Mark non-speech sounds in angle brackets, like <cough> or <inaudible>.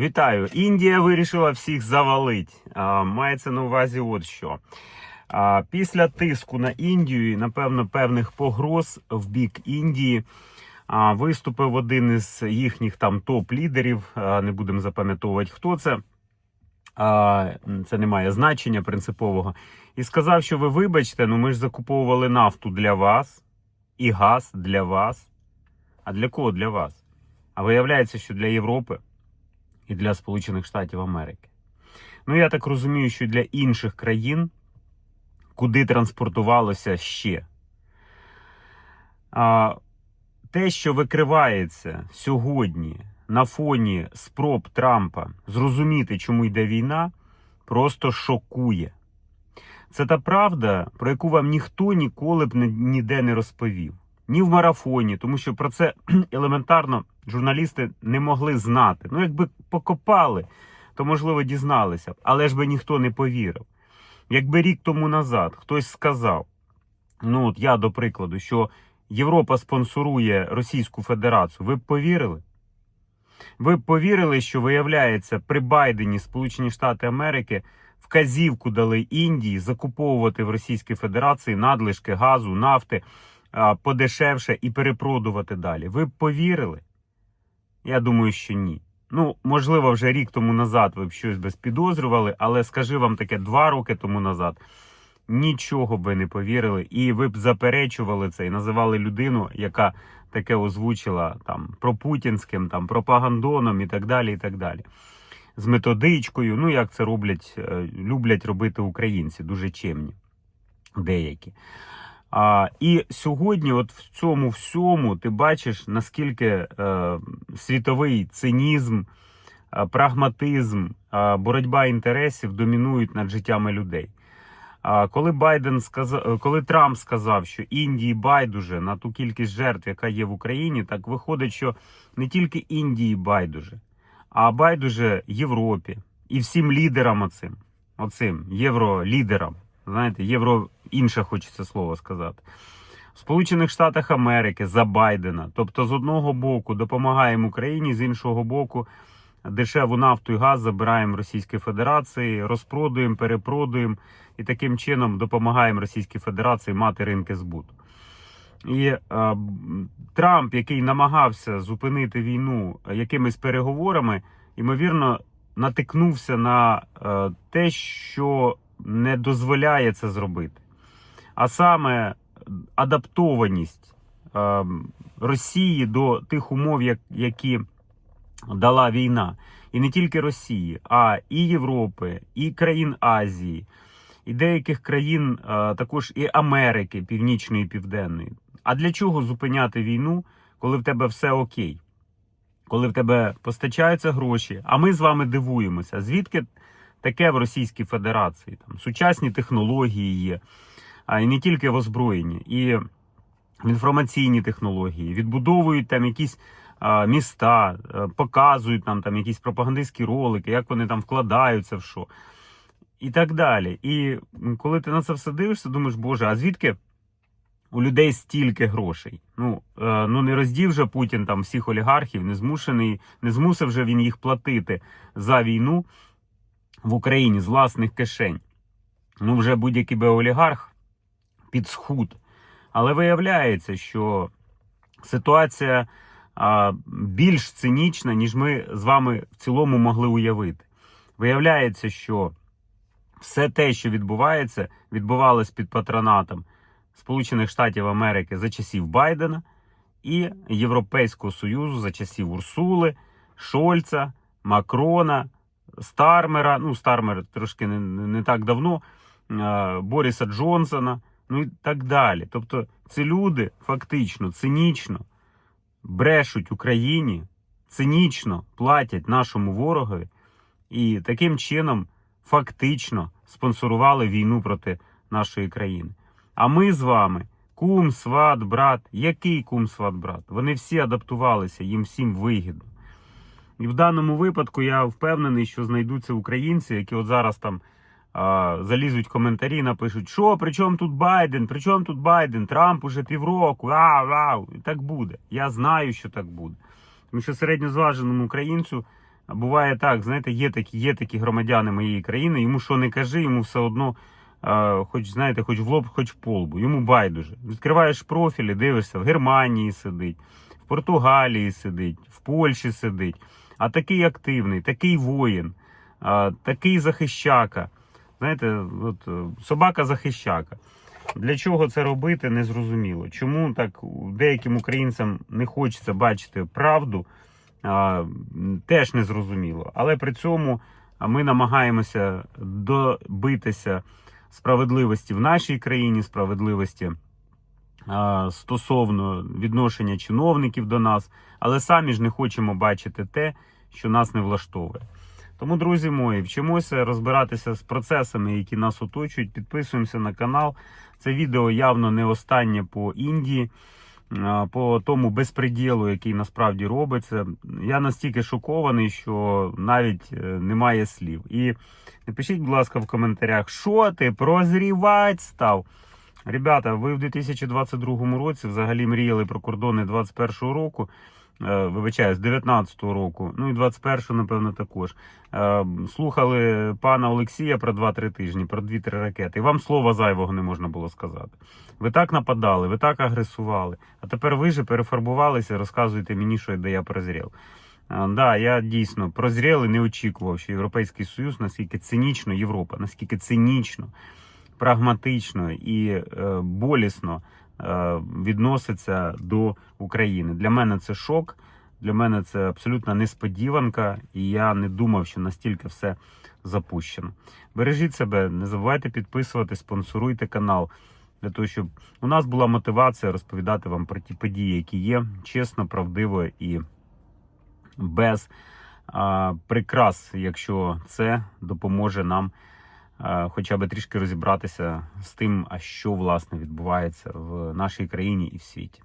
Вітаю. Індія вирішила всіх завалити. Мається на увазі, от що. А, після тиску на Індію і, напевно, певних погроз в бік Індії а, виступив один із їхніх там топ-лідерів. Не будемо запам'ятовувати, хто це. А, це не має значення принципового. І сказав, що ви вибачте, ну ми ж закуповували нафту для вас і газ для вас. А для кого для вас? А виявляється, що для Європи і для Сполучених Штатів Америки. Ну, я так розумію, що для інших країн, куди транспортувалося ще. А, те, що викривається сьогодні на фоні спроб Трампа зрозуміти, чому йде війна, просто шокує. Це та правда, про яку вам ніхто ніколи б ніде не розповів. Ні в марафоні, тому що про це <clears throat> елементарно журналісти не могли знати. Ну, якби покопали, то можливо дізналися але ж би ніхто не повірив. Якби рік тому назад хтось сказав, ну от я до прикладу, що Європа спонсорує Російську Федерацію, ви б повірили? Ви б повірили, що виявляється, при Байдені Сполучені Штати Америки вказівку дали Індії закуповувати в Російській Федерації надлишки газу, нафти подешевше і перепродувати далі. Ви б повірили? Я думаю, що ні. Ну, можливо, вже рік тому назад ви б щось би спідозрювали, але скажи вам таке два роки тому назад. Нічого б ви не повірили, і ви б заперечували це і називали людину, яка таке озвучила там про путінським, там пропагандоном і так далі. і так далі. З методичкою, ну як це роблять, е, люблять робити українці, дуже чемні деякі. А, і сьогодні, от в цьому всьому, ти бачиш, наскільки е, світовий цинізм, е, прагматизм, е, боротьба інтересів домінують над життями людей. А коли Байден сказав, коли Трамп сказав, що Індії байдуже на ту кількість жертв, яка є в Україні, так виходить, що не тільки Індії байдуже, а байдуже Європі і всім лідерам оцим, оцим євролідерам. Знаєте, євро інше хочеться слово сказати. В Сполучених Штатах Америки за Байдена. Тобто, з одного боку допомагаємо Україні, з іншого боку, дешеву нафту і газ забираємо Російській Федерації, розпродуємо, перепродуємо і таким чином допомагаємо Російській Федерації мати ринки збуту. І е, Трамп, який намагався зупинити війну якимись переговорами, ймовірно, натикнувся на е, те, що не дозволяє це зробити. А саме адаптованість е, Росії до тих умов, як, які дала війна. І не тільки Росії, а і Європи, і країн Азії, і деяких країн е, також і Америки, Північної і Південної. А для чого зупиняти війну, коли в тебе все окей? Коли в тебе постачаються гроші, а ми з вами дивуємося, звідки таке в Російській Федерації? Там сучасні технології є, а і не тільки в озброєнні, і в інформаційні технології, відбудовують там якісь міста, показують нам там якісь пропагандистські ролики, як вони там вкладаються в що. І так далі. І коли ти на це все дивишся, думаєш, Боже, а звідки у людей стільки грошей? Ну, е, ну не роздів же Путін там всіх олігархів, не змушений, не змусив же він їх платити за війну в Україні з власних кишень. Ну, вже будь-який би олігарх під схуд. Але виявляється, що ситуація а, більш цинічна, ніж ми з вами в цілому могли уявити. Виявляється, що все те, що відбувається, відбувалось під патронатом Сполучених Штатів Америки за часів Байдена і Європейського Союзу за часів Урсули, Шольца, Макрона, Стармера. Ну, Стармер трошки не, не так давно, Боріса Джонсона, ну і так далі. Тобто, ці люди фактично цинічно брешуть Україні, цинічно платять нашому ворогові і таким чином фактично спонсорували війну проти нашої країни. А ми з вами, кум, сват, брат, який кум, сват, брат? Вони всі адаптувалися, їм всім вигідно. І в даному випадку я впевнений, що знайдуться українці, які от зараз там а, залізуть коментарі, напишуть, що при чому тут Байден, при чому тут Байден, Трамп уже півроку, ау, ау. І так буде. Я знаю, що так буде. Тому що середньозваженому українцю буває так, знаєте, є такі, є такі громадяни моєї країни, йому що не кажи, йому все одно, хоч знаєте, хоч в лоб, хоч в полбу. Йому байдуже. Відкриваєш профілі, дивишся, в Германії сидить, в Португалії сидить, в Польщі сидить. А такий активний, такий воїн, а, такий захищака. Знаєте, от е, собака захищака. Для чого це робити, не зрозуміло. Чому так деяким українцям не хочеться бачити правду, а, теж не зрозуміло. Але при цьому ми намагаємося добитися справедливості в нашій країні, справедливості стосовно відношення чиновників до нас, але самі ж не хочемо бачити те, що нас не влаштовує. Тому, друзі мої, вчимося розбиратися з процесами, які нас оточують. Підписуємося на канал. Це відео явно не останнє по Індії, по тому безпреділу, який насправді робиться. Я настільки шокований, що навіть е, немає слів. І напишіть, будь ласка, в коментарях, що ти прозрівати став. Ребята, ви в 2022 році взагалі мріяли про кордони 2021 року. е, Вибачаю, з 19-го року, ну і 21-го, напевно, також. Е, Слухали пана Олексія про 2-3 тижні, про 2-3 ракети. І вам слова зайвого не можна було сказати. Ви так нападали, ви так агресували. А тепер ви же перефарбувалися, розказуєте мені, що де я прозрів. А, да, я дійсно прозрів і не очікував, що Європейський Союз наскільки цинічно, Європа, наскільки цинічно, прагматично і е, болісно е, відноситься до України. Для мене це шок, для мене це абсолютна несподіванка, і я не думав, що настільки все запущено. Бережіть себе, не забувайте підписувати, спонсоруйте канал. Для того, щоб у нас була мотивація розповідати вам про ті події, які є, чесно, правдиво і без а, прикрас, якщо це допоможе нам хоча б трішки розібратися з тим, а що власне відбувається в нашій країні і в світі.